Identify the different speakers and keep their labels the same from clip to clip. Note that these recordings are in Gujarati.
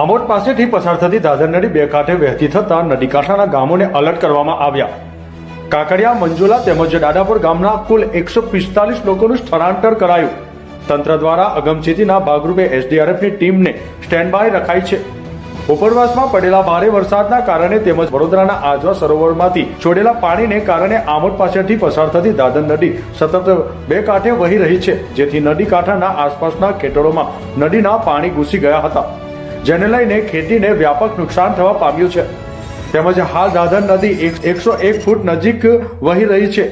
Speaker 1: આમોદ પાસેથી પસાર થતી દાદર નદી બે કાંઠે વહેતી થતા નદી કાંઠાના ગામોને અલર્ટ કરવામાં આવ્યા. કાકડિયા મંજુલા તેમજ દાદાપુર ગામના કુલ એકસો પિસ્તાલીસ લોકોનું સ્થળાંતર કરાયું. તંત્ર દ્વારા અગમચેતીના ભાગરૂપે એસડીઆરએફની ટીમને સ્ટેન્ડ બાય રખાઈ છે. ઉપરવાસમાં પડેલા ભારે વરસાદના કારણે તેમજ વડોદરાના આજવા સરોવરમાંથી છોડેલા પાણીને કારણે આમોદ પાસેથી પસાર થતી દાદર નદી સતત બે કાંઠે વહી રહી છે, જેથી નદી કાંઠાના આસપાસના ખેતરોમાં નદીના પાણી ઘૂસી ગયા હતા. જેને લઈને ખેતીને વ્યાપક નુકસાન થવા પામ્યું છે. તેમજ હાલ દાદર નદી એકસો એક ફૂટ નજીક વહી રહી છે,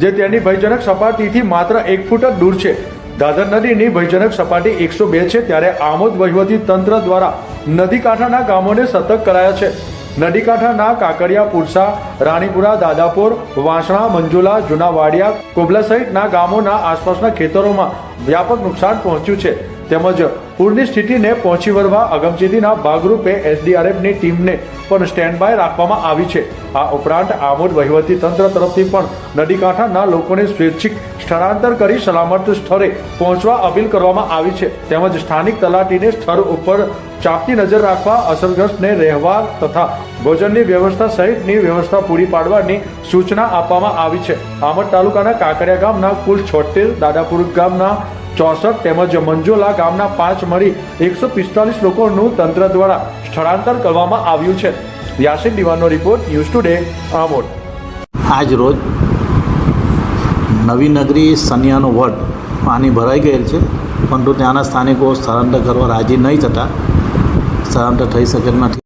Speaker 1: જે તેની ભયજનક સપાટીથી માત્ર એક ફૂટ જ દૂર છે. દાદર નદીની ભયજનક સપાટી એકસો બે છે, ત્યારે આમોદ વહીવટી તંત્ર દ્વારા નદી કાંઠાના ગામોને સતર્ક કરાયા છે. નદી કાંઠાના કાકડિયા પુરસા, રાણીપુરા, દાદાપુર, વાંસણા, મંજુલા, જુનાવાડિયા, કોબલા સહિતના ગામોના આસપાસના ખેતરોમાં વ્યાપક નુકસાન પહોંચ્યું છે. તેમજ પૂરની સ્થિતિને પહોંચી વળવા અગમચેતીના ભાગરૂપે એસડીઆરએફની ટીમને પણ સ્ટેન્ડ બાય રાખવામાં આવી છે. આ ઉપરાંત આમોદ વહીવટી તંત્ર તરફથી પણ નદી કાંઠાના લોકોને સ્વૈચ્છિક સ્થળાંતર કરી સલામત સ્થળે પહોંચવા અપીલ કરવામાં આવી છે. તેમજ સ્થાનિક તલાટીને સ્થળ ઉપર ચાપતી નજર રાખવા, અસરગ્રસ્તને રહેવા તથા ભોજનની વ્યવસ્થા સહિતની વ્યવસ્થા પૂરી પાડવાની સૂચના આપવામાં આવી છે. આમટ તાલુકાના કાકડિયા ગામના કુલ છોતેર, દાદાપુર ગામના ચોસઠ તેમજ મંજોલા ગામના પાંચ મળી એકસો પિસ્તાલીસ લોકોનું તંત્ર દ્વારા સ્થળાંતર કરવામાં આવ્યું છે. યાસીન દિવાનો રિપોર્ટ, ન્યૂઝ ટુડે, આમોદ.
Speaker 2: આજ રોજ નવી નગરી સનિયાનો વડ પાણી ભરાઈ ગયેલ છે, પરંતુ ત્યાંના સ્થાનિકો સ્થળાંતર કરવા રાજી નહીં થતાં સ્થળાંતર થઈ શકેલ નથી.